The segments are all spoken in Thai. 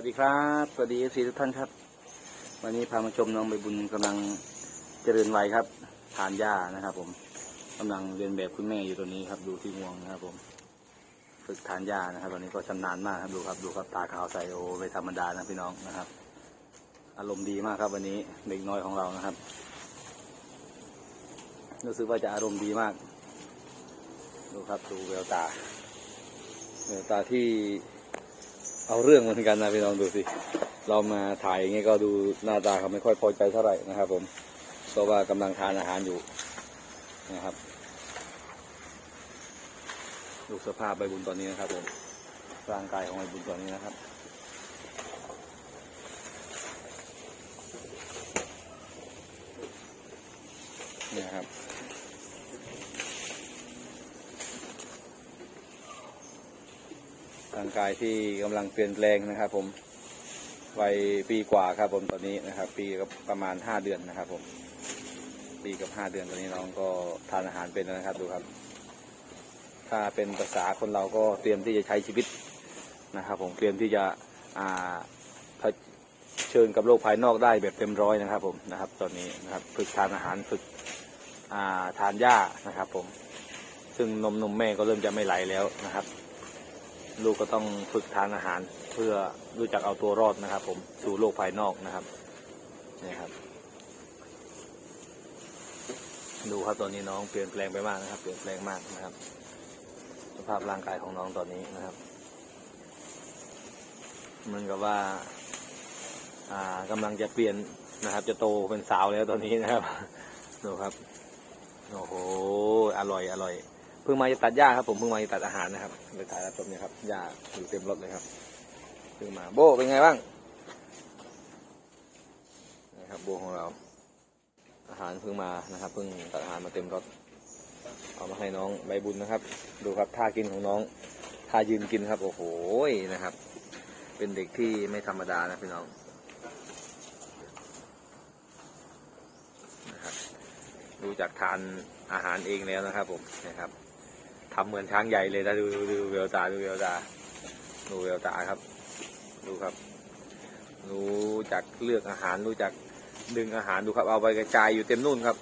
วัสดีครับ สวัสดีเอฟซีทุกท่านครับ วันนี้พามาชมน้องใบบุญกำลังเจริญวัยครับทานหญ้านะครับ ผมกำลังเรียนแบบคุณแม่อยู่ตัวนี้ครับ ดูที่งวงนะครับ ผม ฝึกทานหญ้านะครับวันนี้ก็ชำนาญมากครับดูครับดูครับตาขาวใสโอไม่ธรรมดานะพี่น้องนะครับ อารมณ์ดีมากครับ วันนี้เด็กน้อยของเรานะครับรู้สึกว่าจะอารมณ์ดีมาก ดูครับดูแววตาแววตาที่ เอาเรื่องเหมือนกันนะพี่น้องดูสิ เรามาถ่ายอย่างงี้ก็ดูหน้าตาเขาไม่ค่อยพอใจเท่าไหร่นะครับ ผม เพราะว่ากำลังทานอาหารอยู่นะครับ ดูสภาพใบบุญตอนนี้นะครับ ผม ร่างกายของใบบุญตอนนี้นะครับเนี่ยครับ ร่างกายที่กำลังเปลี่ยนแปลงนะครับ ผมวัยปีกว่าครับผมตอนนี้นะครับ ปีกับประมาณห้าเดือนนะครับ ผม ปีกับห้าเดือนตอนนี้น้องก็ทานอาหารเป็นแล้วนะครับดูครับ ถ้าเป็นภาษาคนเราก็เตรียมที่จะใช้ชีวิตนะครับ ผมเตรียมที่จะอ่าเชิญกับโลกภายนอกได้แบบเต็มร้อยนะครับ ผมนะครับ ตอนนี้นะครับฝึกทานอาหารฝึกอ่าทานหญ้านะครับ ผม ซึ่งนมนมแม่ก็เริ่มจะไม่ไหลแล้วนะครับ ลูกก็ต้องฝึกทานอาหาร เพื่อรู้จักเอาตัวรอดนะครับ ผมสู่โลกภายนอกนะครับนี่ครับ ดูครับตอนนี้น้องเปลี่ยนแปลงไปมากนะครับ เปลี่ยนแปลงมากนะครับ สภาพร่างกายของน้องตอนนี้นะครับเหมือนกับว่า อ่ากำลังจะเปลี่ยนนะครับ จะโตเป็นสาวแล้วตอนนี้นะครับดูครับโอ้โหอร่อยอร่อย พิ่งมาจะตัดหญ้าครับผมเพิ่งมาจะตัดอาหารนะครับเลยถ่ายรับชมเนี่ยครับหญ้าอยู่เต็มรถเลยครับเพิ่งมาโบเป็นไงบ้างนี่ครับโบของเรา อาหารเพิ่งมานะครับเพิ่งตัดอาหารมาเต็มรถเอามาให้น้องใบบุญนะครับ ดูครับท่ากินของน้องท่ายืนกินครับโอ้โหนะครับ เป็นเด็กที่ไม่ธรรมดานะพี่น้องนะครับดูจากทานอาหารเองแล้วนะครับผมนะครับ ทำเหมือนช้างใหญ่เลยนะดูดูดูเวลตาดูเวลตาดูเวลตาครับ ดูครับ รู้จักเลือกอาหารรู้จักดึงอาหารดูครับ เอาไปกระจายอยู่เต็มนู่นครับ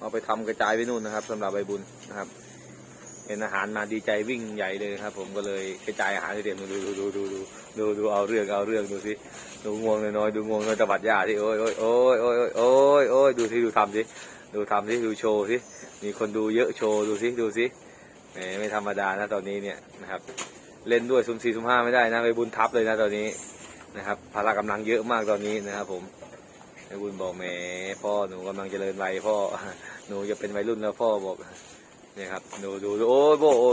เอาไปทำกระจายไปนู่นนะครับสำหรับใบบุญนะครับเห็นอาหารมาดีใจวิ่งใหญ่เลยครับ ผมก็เลยกระจายอาหารให้เต็มดูดูดูดูดูดูดูเอาเรื่องเอาเรื่องดูสิดูงวงน้อยดูงวงน้อยตะบัดยาที่โอ้ยโอ้ยโอ้ยโอ้ยโอ้ยโอ้ยดูสิดูทำสิ ดูทำสิดูโชว์สิมีคนดูเยอะโชว์ดูสิดูสิแหมไม่ธรรมดานะตอนนี้เนี่ยนะครับเล่นด้วยซุ่มสี่ซุ่มห้าไม่ได้นะไปบุญทับเลยนะตอนนี้นะครับพละกำลังเยอะมากตอนนี้นะครับ ผมไปบุญบอกแหมพ่อหนูกำลังเจริญวัยพ่อหนูจะเป็นวัยรุ่นแล้วพ่อบอกเนี่ยครับดูดูดูโอ้โบโอ้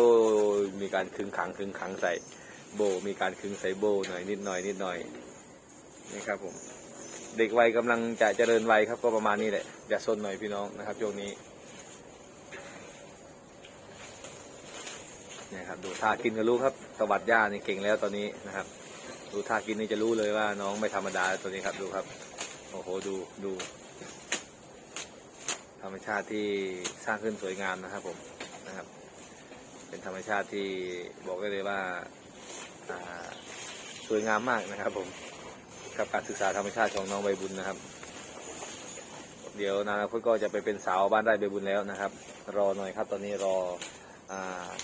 มีการคึงขังคึงขังใส่โบมีการคึงใส่โบหน่อยนิดหน่อยนิดหน่อยนี่ครับผม เด็กวัยกำลังจะเจริญวัยครับก็ประมาณนี้แหละอย่าซนหน่อยพี่น้องนะครับช่วงนี้เนี่ยครับดูท่ากินก็รู้ครับสวัสดย่านี่เก่งแล้วตอนนี้นะครับ ดูท่ากินนี่จะรู้เลยว่าน้องไม่ธรรมดาตัวนี้ครับดูครับโอ้โหดูดู ธรรมชาติที่สร้างขึ้นสวยงามนะครับผมนะครับ เป็นธรรมชาติที่บอกได้เลยว่าสวยงามมากนะครับผม กับการศึกษาธรรมชาติของน้องใบบุญนะครับ เดี๋ยวนาคตก็จะไปเป็นสาวบ้านไร่ใบบุญแล้วนะครับ รอหน่อยครับตอนนี้รออ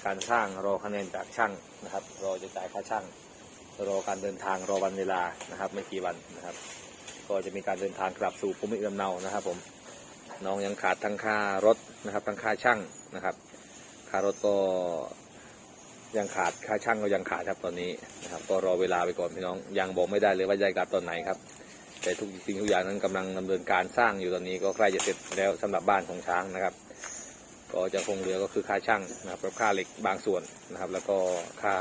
การสร้างรอคะแนนจากช่างนะครับ รอจะจ่ายค่าช่างรอการเดินทางรอวันเวลานะครับ ไม่กี่วันนะครับ ก็จะมีการเดินทางกลับสู่ภูมิลำเนานะครับ ผมน้องยังขาดทั้งค่ารถนะครับ ทั้งค่าช่างนะครับ ค่ารถก็ ยังขาดค่าช่างก็ยังขาดครับตอนนี้นะครับ ก็รอเวลาไปก่อนพี่น้องยังบอกไม่ได้เลยว่าจะกลับตอนไหนครับ แต่ทุกสิ่งทุกอย่างนั้นกำลังดำเนินการสร้างอยู่ตอนนี้ก็ใกล้จะเสร็จแล้วสำหรับบ้านของช้างนะครับ ก็จะคงเหลือก็คือค่าช่างนะครับกับค่าเหล็กบางส่วนนะครับ แล้วก็ค่า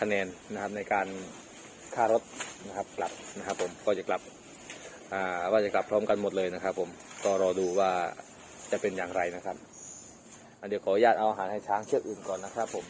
คะแนนนะครับในการค่ารถนะครับกลับนะครับ ผมก็จะกลับอ่าว่าจะกลับพร้อมกันหมดเลยนะครับ ผมก็รอดูว่าจะเป็นอย่างไรนะครับอะเดี๋ยวขออนุญาตเอาอาหารให้ช้างเชือกอื่นก่อนนะครับผม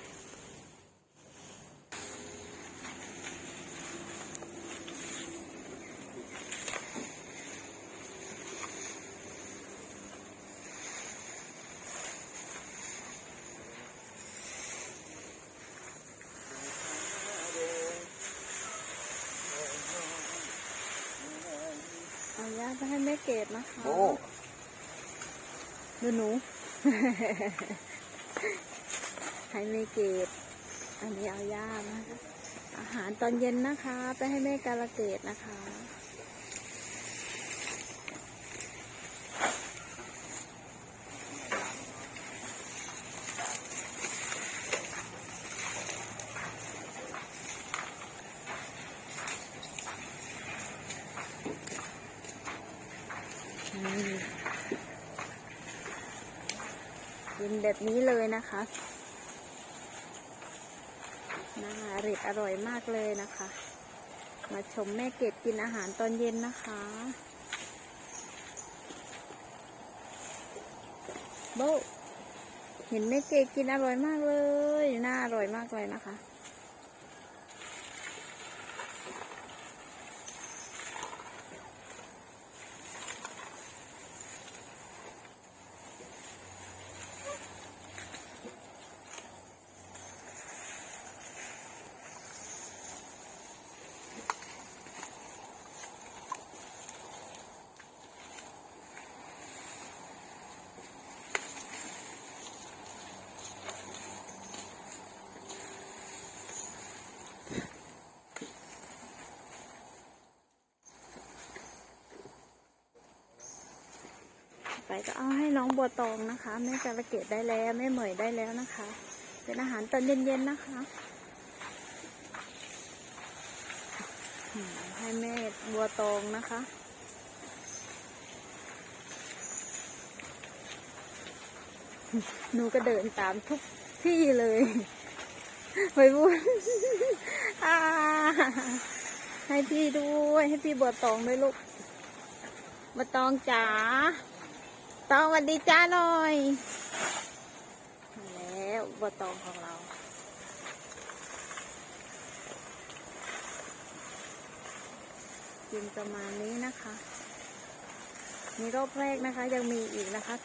เอาย่าไป ให้แม่เกดนะคะโอ้ดูหนู ให้แม่เกดอันนี้เอาย่านะคะอาหารตอนเย็นนะคะ ไปให้แม่กาลเกตนะคะ นี่กิน แบบนี้เลยนะคะน่าอร่อยอร่อยมากเลยนะคะ มาชมแม่เกดกินอาหารตอนเย็นนะคะโบเห็นแม่เกดกินอร่อยมากเลย น่าอร่อยมากเลยนะคะ ไปก็เอาให้น้องบัวตองนะคะแม่กาลเกตได้แล้วแม่เหมยได้แล้วนะคะ เป็นอาหารตอนเย็นๆนะคะ ให้แม่บัวตองนะคะหนูก็เดินตามทุกที่เลยไปบุญให้พี่ด้วย ให้พี่บัวตองด้วยลูกบัวตองจ๋า ตองสวัสดีจ้าหน่อยมาแล้วบัวตองของเรากินประมาณนี้นะคะ มีรอบแรกนะคะ ยังมีอีกนะคะ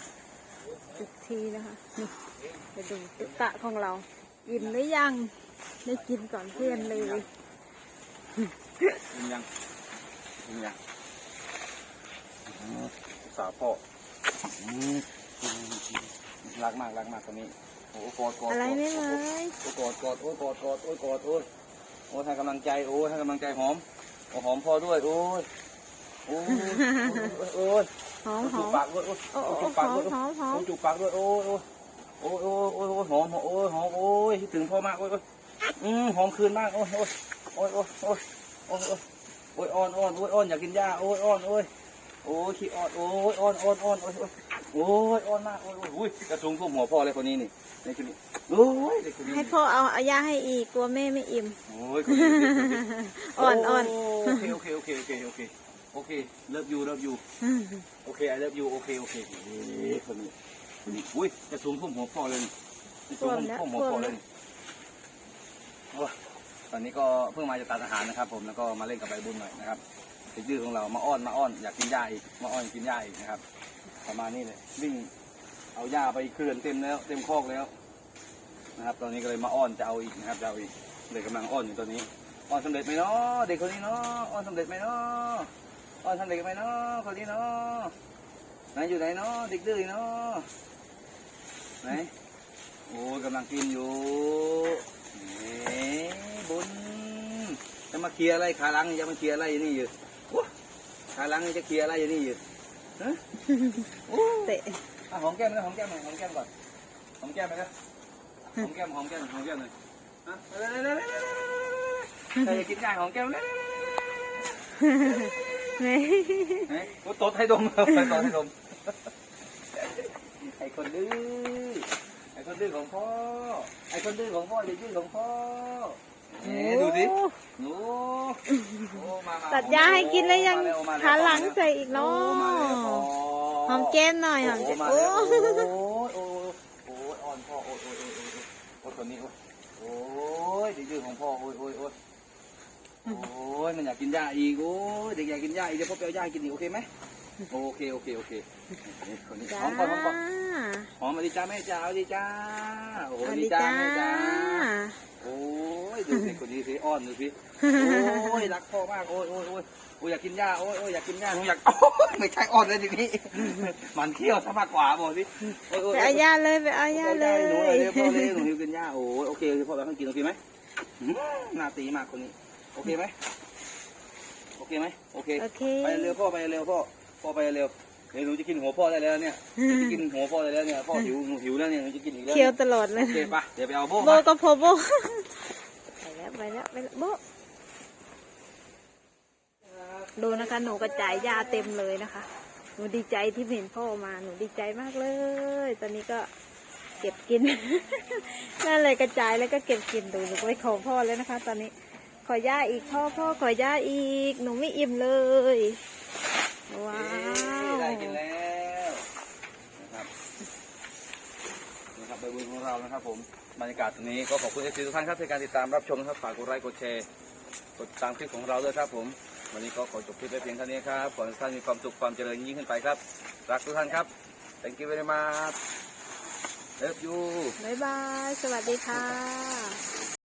อีกทีนะคะนี่ไปดูตุ๊กตะของเรา อิ่มหรือยังได้กินก่อนเพื่อนเลยกินยังกินยังสาวพ่ออืม รักมากรักมากตัวนี้โอ้กอดกอดอะไรไม่ไหมโอ้กอดกอดโอ้กอดกอดโอ้กอดโอ้โอ้ให้กำลังใจโอ้ให้กำลังใจหอมโอ้หอมพ่อด้วยโอ้ยโอ้ยหอมหอมปากด้วยโอ้จุกปากด้วยหอมหจุกปากด้วยโอ้ยโอ้ยโอ้ยโอ้ยหอมโอ้ยหอมโอ้ยถึงพ่อมากโอ้ยอืมหอมคืนมากโอ้ยโอ้ยโอ้ยโอ้ยโอ้ยโอ้ยอ่อนอ่อนโอ้ยอ่อนอยากกินหญ้าโอ้ยอ่อนโอ้ย โอ้ยขี้อ่อนโอ้ยอ่อนอ่อนอ่อนโอ้ยโอ้ยโอ้ยอ่อนมากโอ้ยโอ้ยอุ้ยกระทุงทุ่มหัวพ่อเลยคนนี้นี่ในคนนี้โอ้ยเด็กคนนี้ให้พ่อเอาเอายาให้อีกกลัวแม่ไม่อิ่มโอ้ยคนนี้คนนี้อ่อนอ่อนโอเคโอเคโอเคโอเคโอเคโอเคเลิฟยูเลิฟยูโอเค I love you โอเคโอเคเฮ้ยคนนี้คนนี้อุ้ยจะสูงท่วมหัวพ่อเลยนี่จะสูงท่วมหัวพ่อเลยนี่โอ้ยตอนนี้ก็เพิ่งมาจะตัดอาหารนะครับ ผมแล้วก็มาเล่นกับใบบุญหน่อยนะครับ เด็กดื้อของเรามาอ้อนมาอ้อนอยากกินหญ้าอีกมาอ้อนกินหญ้าอีกนะครับ ประมาณนี้เลยวิ่งเอาหญ้าไปเคลื่อนเต็มแล้ว เต็มคอกแล้วนะครับ ตอนนี้ก็เลยมาอ้อนจะเอาอีกนะครับจะเอาอีกเลยกำลังอ้อนอยู่ตอนนี้อ้อนสำเร็จไหมเนาะเด็กคนนี้เนาะอ้อนสำเร็จไหมเนาะอ้อนสำเร็จไหมเนาะคนนี้เนาะไหนอยู่ไหนเนาะเด็กดื้อเนาะไหนโอ้กำลังกินอยู่เฮ้บุญจะมาเคลียร์อะไรขาลังจะมาเคลียร์อะไรอยู่นี่อยู่ โอ้ขาหลังจะเคลียร์อะไรอยู่นี่อยู่ฮะโอ้เตะอะหอมแก้มนะหอมแก้มหน่อยหอมแก้มก่อนหอมแก้มไปนะหอมแก้มหอมแก้มหอมแก้มหน่อยฮะเร็วเร็วเร็วเร็วเร็วเร็วใครจะกินได้หอมแก้มเร็วเร็วเร็วเร็วแม่ไหนโอ้ตดให้ดมเลยตดให้ดมไอ้คนดื้อไอ้คนดื้อของพ่อไอ้คนดื้อของพ่ออย่าดื้อของพ่อ เอ๊ะดูสิหนูโอ้มามาตัดยาให้กินแล้วยังมาเร็วมาเร็วขาหลังใส่อีกโอ้เนาะมาเร็วพ่อหอมแก้มหน่อยหอมโอ้แก้มมาโอ้เร็วโอ้ยโอ้ยโอ้ยอ่อนพ่อโอ้ยโอ้ยโอ้ยโอ้ยโอ้ยตัวนี้โอ้ยโอ้ยดื้อของพ่อโอ้ยโอ้ยโอ้ยโอ้ยมันอยากกินหญ้าอีกโอ้ยเด็กอยากกินหญ้าอีกเดี๋ยวพ่อไปเอาหญ้าให้กินอีกโอเคไหมโอเคโอเคโอเคนี่คนนี้จ้าหอมก่อนหอมก่อน หอมมาดีจ้าแม่จ้าเอาดีจ้าโอ้โหเอาดีดีจ้าจ้าแม่จ้าโอ้ ยยดูสิคนนี้สิอ้อนดูสิโอ้ยรักพ่อมากโอ้ยโอ้ยโอ้ยโอ้ยอยากกินหญ้าโอ้ยโอ้ยอยากกินหญ้าหนูอยากโอ้ยไม่ใช่อ้อนเลยทีนี้มันเขี้ยวซะมากกว่าบอกสิโอ้ยโอ้ยไปเอาย่าเลยไปเอาย่าเลยหนูเลยพ่อเลยหนูหิวกินหญ้าโอ้ยโอเคพ่อเราให้กินโอเคไหมอืมหน้าตีมากคนนี้โอเคไหมโอเคไหมโอเคโอเคไปเร็วพ่อไปเร็วพ่อพ่อไปเร็วเดี๋ยวหนูจะกินหัวพ่อได้แล้วเนี่ยหนูจะกินหัวพ่อได้แล้วเนี่ยพ่อหิวหนูหิวแล้วเนี่ยหนูจะกินอีกแล้วเคี้ยวตลอดเลยโอเคปะเดี๋ยวไปเอาโบ้โบมาก็พอโบไป แล้วไปแล้วไปแล้วโบดูนะคะ หนูกระจายยาเต็มเลยนะคะ หนูดีใจที่เห็นพ่อมา หนูดีใจมากเลย ตอนนี้ก็เก็บกิน นั่นเลยกระจายแล้วก็เก็บกินดูหนูไปขอพ่อแล้วนะคะ ตอนนี้ ขอย่าอีกพ่อพ่อขอย่าอีก หนูไม่อิ่มเลย ว้าเอ๊ะวได้กินแล้วนะครับนะครับใบบุญของเรา นะครับผมบรรยากาศตรงนี้ก็ขอบคุณเอฟซีทุกท่านครับในการติดตามรับชมนะครับฝากกดไลค์กดแชร์กดติดตามคลิปของเราด้วยครับผม วันนี้ก็ขอจบคลิปไว้เพียงเท่านี้ครับขอให้ทุกท่านมีความสุขความเจริญยิ่งขึ้นไปครับ รักทุกท่านครับ thank you very much love you บ๊ายบาย สวัสดีค่ะ